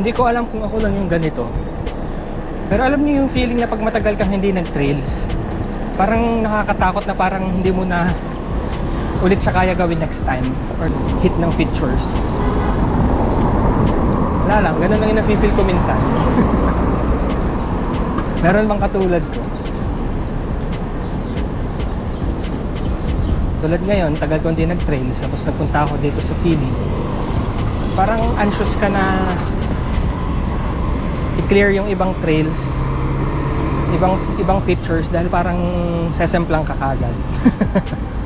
Hindi ko alam kung ako lang yung ganito. Pero alam niyo yung feeling na pag matagal kang hindi nag-trails, parang nakakatakot na parang hindi mo na ulit siya kaya gawin next time or hit ng features. Wala lang, ganun lang yung nafe-feel ko minsan. Meron bang katulad ko? Tulad ngayon, tagal ko hindi nag-trails tapos nagpunta ako dito sa Philly. Parang anxious ka na i-clear yung ibang trails, ibang ibang features dahil parang sesemplang ka.